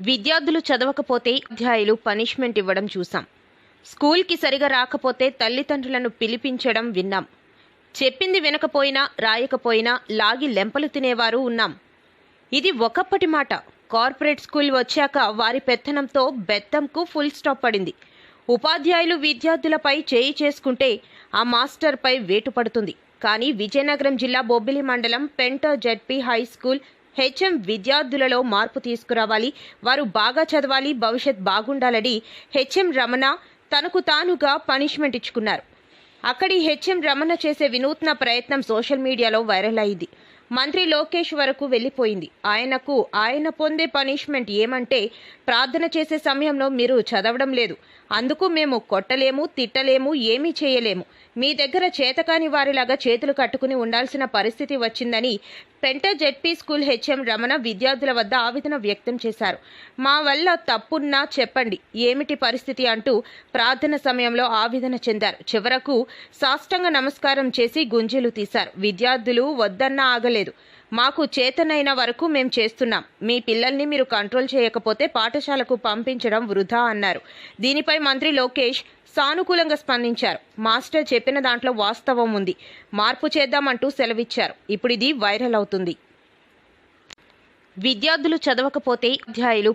విద్యార్థులు చదవకపోతే అధ్యాయులు పనిష్మెంట్ ఇవ్వడం చూసాం స్కూల్కి సరిగా రాకపోతే తల్లిదండ్రులను పిలిపించడం విన్నాం. చెప్పింది వినకపోయినా రాయకపోయినా లాగి లెంపలు తినేవారు ఉన్నాం. ఇది ఒకప్పటి మాట. కార్పొరేట్ స్కూల్ వచ్చాక వారి పెత్తనంతో బెత్తంకు ఫుల్ స్టాప్ పడింది. ఉపాధ్యాయులు విద్యార్థులపై చేయి చేసుకుంటే ఆ మాస్టర్పై వేటు పడుతుంది. కానీ విజయనగరం జిల్లా బొబ్బిలి మండలం పెంటో జెడ్పీ హై స్కూల్ హెచ్ఎం విద్యార్థులలో మార్పు తీసుకురావాలి వారు బాగా చదవాలి భవిష్యత్ బాగుండాలని హెచ్ఎం రమణ తనకు తానుగా పనిష్మెంట్ ఇచ్చుకున్నారు. అక్కడి హెచ్ఎం రమణ చేసే వినూత్న ప్రయత్నం సోషల్ మీడియాలో వైరల్ అయింది. మంత్రి లోకేష్ వరకు వెళ్ళిపోయింది. ఆయనకు ఆయన పొందే పనిష్మెంట్ ఏమంటే ప్రార్థన చేసే సమయంలో మీరు చదవడం లేదు. అందుకు మేము కొట్టలేము తిట్టలేము ఏమీ చేయలేము. మీ దగ్గర చేతకాని వారిలాగా చేతులు కట్టుకుని ఉండాల్సిన పరిస్థితి వచ్చిందని పెంట జెడ్పీ స్కూల్ హెచ్ఎం రమణ విద్యార్థుల వద్ద ఆవేదన వ్యక్తం చేశారు. మా వల్ల తప్పున్నా చెప్పండి ఏమిటి పరిస్థితి? అంటూ ప్రార్థన సమయంలో ఆవేదన చెందారు. చివరకు సాష్టంగ నమస్కారం చేసి గుంజీలు తీశారు. విద్యార్థులు వద్దన్నా ఆగలేదు. మాకు చేతనైన వరకు మేం చేస్తున్నాం. మీ పిల్లల్ని మీరు కంట్రోల్ చేయకపోతే పాఠశాలకు పంపించడం వృధా అన్నారు. దీనిపై మంత్రి లోకేష్ సానుకూలంగా స్పందించారు. మాస్టర్ చెప్పిన దాంట్లో వాస్తవం ఉంది. మార్పు చేద్దామంటూ సెలవిచ్చారు. ఇప్పుడు ఇది వైరల్ అవుతుంది. విద్యార్థులు చదవకపోతే అధ్యాయులు